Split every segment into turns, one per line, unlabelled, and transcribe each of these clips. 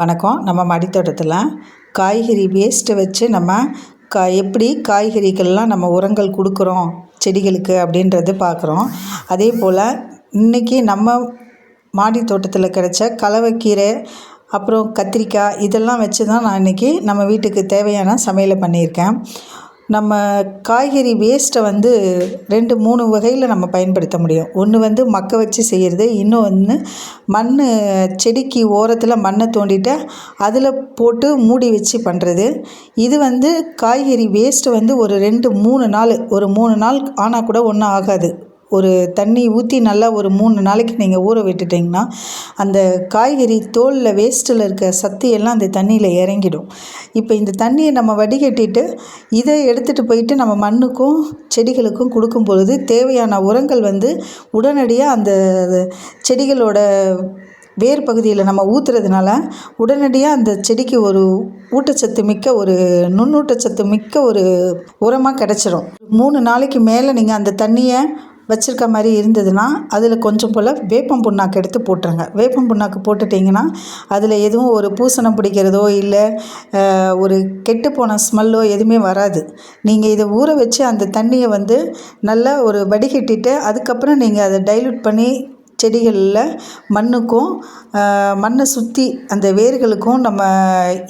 வணக்கம். நம்ம மடித்தோட்டத்தில் காய்கறி வேஸ்ட்டை வச்சு நம்ம கா எப்படி காய்கறிகள்லாம் நம்ம உரங்கள் கொடுக்குறோம் செடிகளுக்கு அப்படின்றது பார்க்குறோம். அதே போல் இன்றைக்கி நம்ம மாடி தோட்டத்தில் கிடச்ச கலவைக்கீரை அப்புறம் கத்திரிக்காய் இதெல்லாம் வச்சு தான் நான் இன்றைக்கி நம்ம வீட்டுக்கு தேவையான சமையலை பண்ணியிருக்கேன். நம்ம காய்கறி வேஸ்ட்டை வந்து ரெண்டு மூணு வகையில் நம்ம பயன்படுத்த முடியும். ஒன்று வந்து மக்க வச்சு செய்கிறது இன்னொன்று மண் செடிக்கு ஓரத்தில் மண்ணை தோண்டிட்டு அதில் போட்டு மூடி வச்சு பண்ணுறது இது வந்து காய்கறி வேஸ்ட்டை வந்து ஒரு ரெண்டு மூணு நாள் ஒரு மூணு நாள் ஆனால் கூட ஒன்றும் ஆகாது. ஒரு தண்ணி ஊற்றி நல்லா ஒரு மூணு நாளைக்கு நீங்கள் ஊற விட்டுட்டிங்கன்னா அந்த காய்கறி தோலில் வேஸ்ட்டில் இருக்க சத்து எல்லாம் அந்த தண்ணியில் இறங்கிடும். இப்போ இந்த தண்ணியை நம்ம வடிகட்டிட்டு இதை எடுத்துகிட்டு போயிட்டு நம்ம மண்ணுக்கும் செடிகளுக்கும் கொடுக்கும் பொழுது தேவையான உரங்கள் வந்து உடனடியாக அந்த செடிகளோட வேர் பகுதியில் நம்ம ஊற்றுறதுனால உடனடியாக அந்த செடிக்கு ஒரு ஊட்டச்சத்து மிக்க ஒரு நுண்ணூட்டச்சத்து மிக்க ஒரு உரமாக கிடச்சிரும். மூணு நாளைக்கு மேலே நீங்கள் அந்த தண்ணியை வச்சுருக்க மாதிரி இருந்ததுன்னா அதில் கொஞ்சம் போல் வேப்பம் புண்ணாக்கு எடுத்து போட்டுருங்க. வேப்பம் புண்ணாக்கு போட்டுட்டிங்கன்னா அதில் எதுவும் ஒரு பூசணம் பிடிக்கிறதோ இல்லை ஒரு கெட்டு போன ஸ்மெல்லோ எதுவுமே வராது. நீங்கள் இதை ஊற வச்சு அந்த தண்ணியை வந்து நல்லா ஒரு வடிகட்டிட்டு அதுக்கப்புறம் நீங்கள் அதை டைல்யூட் பண்ணி செடிகளில் மண்ணுக்கும் மண்ணை சுற்றி அந்த வேர்களுக்கும் நம்ம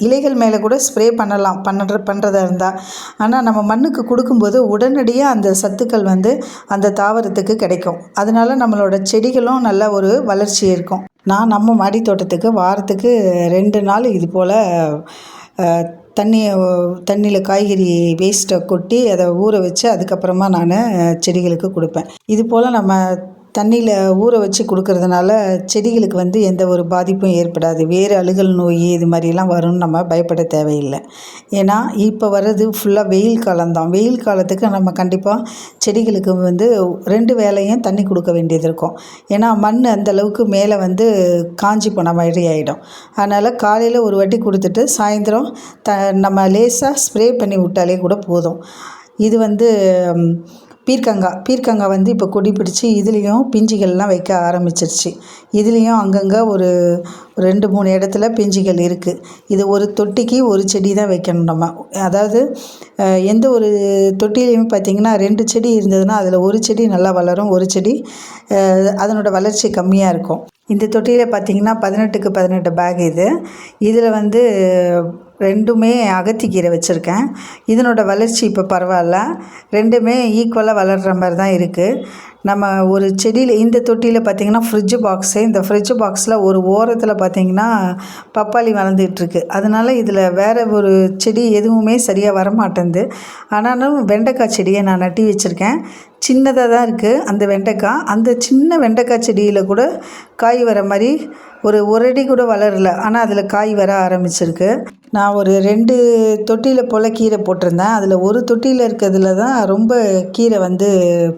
இலைகள் மேலே கூட ஸ்ப்ரே பண்ணலாம் பண்ணுற பண்ணுறதா இருந்தால் ஆனால் நம்ம மண்ணுக்கு கொடுக்கும்போது உடனடியாக அந்த சத்துக்கள் வந்து அந்த தாவரத்துக்கு கிடைக்கும். அதனால நம்மளோட செடிகளும் நல்ல ஒரு வளர்ச்சி இருக்கும். நான் நம்ம மாடி தோட்டத்துக்கு வாரத்துக்கு ரெண்டு நாள் இது போல் தண்ணியை தண்ணியில் காய்கறி வேஸ்ட்டை கொட்டி அதை ஊற வச்சு அதுக்கப்புறமா நான் செடிகளுக்கு கொடுப்பேன். இது போல் நம்ம தண்ணியில் ஊற வச்சு கொடுக்கறதுனால செடிகளுக்கு வந்து எந்த ஒரு பாதிப்பும் ஏற்படாது. வேறு அழுகல் நோய் இது மாதிரிலாம் வரும்னு நம்ம பயப்பட தேவையில்லை. ஏன்னா இப்போ வர்றது ஃபுல்லாக வெயில் காலம்தான் வெயில் காலத்துக்கு நம்ம கண்டிப்பாக செடிகளுக்கு வந்து ரெண்டு வேலையும் தண்ணி கொடுக்க வேண்டியது இருக்கும். ஏன்னா மண் அந்தளவுக்கு மேலே வந்து காஞ்சி போன மாதிரி ஆகிடும் அதனால் காலையில் ஒரு வாட்டி கொடுத்துட்டு சாயந்தரம் த நம்ம லேசாக ஸ்ப்ரே பண்ணி விட்டாலே கூட போதும். இது வந்து பீர்க்கங்காய் பீர்க்கங்காய் வந்து இப்போ கொடி பிடிச்சி இதுலேயும் பிஞ்சுகள்லாம் வைக்க ஆரம்பிச்சிருச்சு. இதுலேயும் அங்கங்கே ஒரு ரெண்டு மூணு இடத்துல பிஞ்சுகள் இருக்குது இது ஒரு தொட்டிக்கு ஒரு செடி தான் வைக்கணும் நம்ம. அதாவது எந்த ஒரு தொட்டிலையுமே பார்த்திங்கன்னா ரெண்டு செடி இருந்ததுன்னா அதில் ஒரு செடி நல்லா வளரும் ஒரு செடி அதனோட வளர்ச்சி கம்மியாக இருக்கும். இந்த தொட்டியில் பார்த்திங்கன்னா பதினெட்டுக்கு பதினெட்டு பேக் இது. இதில் வந்து ரெண்டுமே அகத்திக்கீரை வச்சுருக்கேன். இதனோட வளர்ச்சி இப்போ பரவாயில்ல. ரெண்டுமே ஈக்குவலாக வளர்கிற மாதிரி தான் இருக்குது நம்ம ஒரு செடியில் இந்த தொட்டியில் பார்த்திங்கன்னா ஃப்ரிட்ஜு பாக்ஸு இந்த ஃப்ரிட்ஜு பாக்ஸில் ஒரு ஓரத்தில் பார்த்திங்கன்னா பப்பாளி வளர்ந்துட்டுருக்கு அதனால் இதில் வேறு ஒரு செடி எதுவுமே சரியாக வரமாட்டேங்குது. ஆனாலும் வெண்டைக்காய் செடியை நான் நட்டி வச்சுருக்கேன். சின்னதாக தான் இருக்குது அந்த வெண்டைக்காய் அந்த சின்ன வெண்டைக்காய் செடியில் கூட காய் வர மாதிரி ஒரு ஒரு அடி கூட வளரல. ஆனால் அதில் காய் வர ஆரம்பிச்சிருக்கு. நான் ஒரு ரெண்டு தொட்டியில் போல் கீரை போட்டிருந்தேன். அதில் ஒரு தொட்டியில் இருக்கிறதுல தான் ரொம்ப கீரை வந்து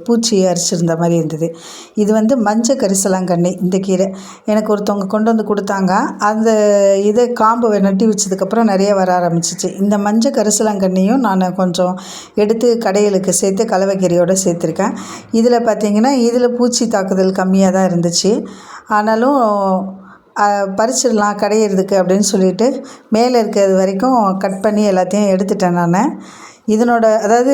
பூச்சி அரிச்சிருந்த மாதிரி இருந்தது. இது வந்து மஞ்சள் கரிசலாங்கண்ணி இந்த கீரை. எனக்கு ஒருத்தவங்க கொண்டு வந்து கொடுத்தாங்க. அந்த இதை காம்பை நட்டி வச்சதுக்கப்புறம் நிறைய வர ஆரம்பிச்சிச்சு. இந்த மஞ்சள் கரிசலாங்கண்ணியும் நான் கொஞ்சம் எடுத்து கடைகளுக்கு சேர்த்து கலவைக்கீரையோடு சேர்த்துருக்கேன். இதில் பார்த்திங்கன்னா இதில் பூச்சி தாக்குதல் கம்மியாக தான் இருந்துச்சு. ஆனாலும் பறிச்சிடலாம் கடையிறதுக்கு அப்படின்னு சொல்லிட்டு மேலே இருக்கிறது வரைக்கும் கட் பண்ணி எல்லாத்தையும் எடுத்துட்டேன் நான். இதனோட அதாவது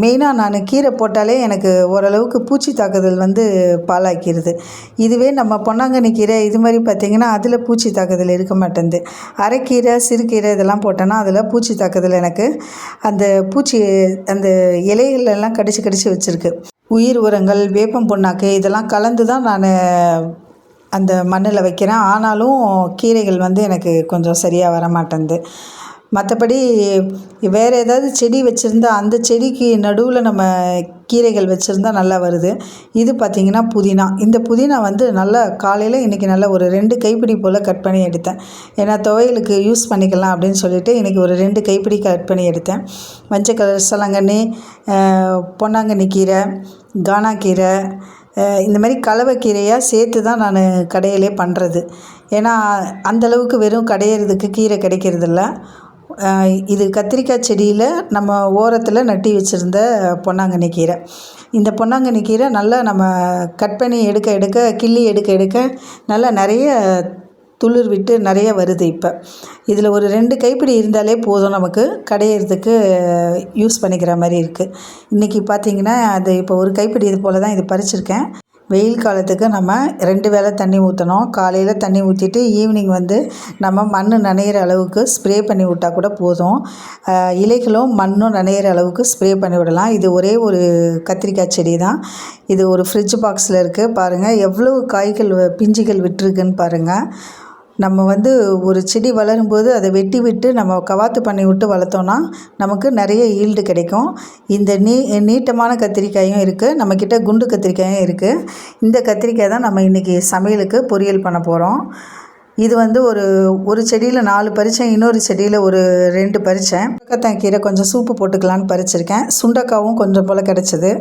மெயினாக நான் கீரை போட்டாலே எனக்கு ஓரளவுக்கு பூச்சி தாக்குதல் வந்து பாலாக்கிடுது இதுவே நம்ம பொன்னாங்கண்ணி கீரை இது மாதிரி பார்த்திங்கன்னா அதில் பூச்சி தாக்குதல் இருக்க மாட்டேங்குது அரைக்கீரை சிறுகீரை இதெல்லாம் போட்டேன்னா அதில் பூச்சி தாக்குதல் எனக்கு அந்த பூச்சி அந்த இலைகளெல்லாம் கடிச்சு கடிச்சு வச்சுருக்கு. உயிர் உரங்கள் வேப்பம் புண்ணாக்கு இதெல்லாம் கலந்து தான் நான் அந்த மண்ணில் வைக்கிறேன். ஆனாலும் கீரைகள் வந்து எனக்கு கொஞ்சம் சரியாக வர மாட்டேன்து மற்றபடி வேறு ஏதாவது செடி வச்சுருந்தா அந்த செடிக்கு நடுவில் நம்ம கீரைகள் வச்சுருந்தா நல்லா வருது. இது பார்த்திங்கன்னா புதினா. இந்த புதினா வந்து நல்லா காலையில் இன்றைக்கி நல்லா ஒரு ரெண்டு கைப்பிடி போல் கட் பண்ணி எடுத்தேன். ஏன்னா துவையலுக்கு யூஸ் பண்ணிக்கலாம் அப்படின்னு சொல்லிட்டு இன்றைக்கி ஒரு ரெண்டு கைப்பிடி கட் பண்ணி எடுத்தேன். மஞ்சள் கலர் சலங்கண்ணி பொன்னாங்கண்ணி கீரை கானா கீரை இந்த மாதிரி கலவைக்கீரையாக சேர்த்து தான் நான் கடையிலே பண்ணுறது ஏன்னா அந்தளவுக்கு வெறும் கடையிறதுக்கு கீரை கிடைக்கிறதில்ல. இது கத்திரிக்காய் செடியில் நம்ம ஓரத்தில் நட்டி வச்சுருந்த பொன்னாங்கண்ணி கீரை. இந்த பொன்னாங்கண்ணி கீரை நல்லா நம்ம கட் பண்ணி எடுக்க எடுக்க கிள்ளி எடுக்க எடுக்க நல்லா நிறைய துளிர் விட்டு நிறைய வருது இப்போ. இதில் ஒரு ரெண்டு கைப்பிடி இருந்தாலே போதும் நமக்கு. கடையிறதுக்கு யூஸ் பண்ணிக்கிற மாதிரி இருக்குது இன்றைக்கி பார்த்தீங்கன்னா அது இப்போ ஒரு கைப்பிடி இது போல் தான் இது பறிச்சிருக்கேன். வெயில் காலத்துக்கு நம்ம ரெண்டு வேளை தண்ணி ஊற்றணும் காலையில் தண்ணி ஊற்றிட்டு ஈவினிங் வந்து நம்ம மண் நனையிற அளவுக்கு ஸ்ப்ரே பண்ணி விட்டால் கூட போதும். இலைகளும் மண்ணும் நனையிற அளவுக்கு ஸ்ப்ரே பண்ணி விடலாம். இது ஒரே ஒரு கத்திரிக்காய் செடி தான். இது ஒரு ஃப்ரிட்ஜ் பாக்ஸில் இருக்குது பாருங்கள் எவ்வளோ காய்கள் வ- பிஞ்சுகள் விட்டுருக்குன்னு பாருங்கள் நம்ம வந்து ஒரு செடி வளரும்போது அதை வெட்டி விட்டு நம்ம கவாத்து பண்ணி விட்டு வளர்த்தோன்னா நமக்கு நிறைய ஈல்டு கிடைக்கும். இந்த நீ நீட்டமான கத்திரிக்காயும் இருக்குது நம்மக்கிட்ட குண்டு கத்திரிக்காயும் இருக்குது இந்த கத்திரிக்காய் தான் நம்ம இன்றைக்கி சமையலுக்கு பொரியல் பண்ண போகிறோம் இது வந்து ஒரு ஒரு செடியில் நாலு பறித்தேன் இன்னொரு செடியில் ஒரு ரெண்டு பறித்தேன் கீரை கொஞ்சம் சூப்பு போட்டுக்கலான்னு பறிச்சிருக்கேன். சுண்டக்காவும் கொஞ்சம் போல் கிடச்சிது.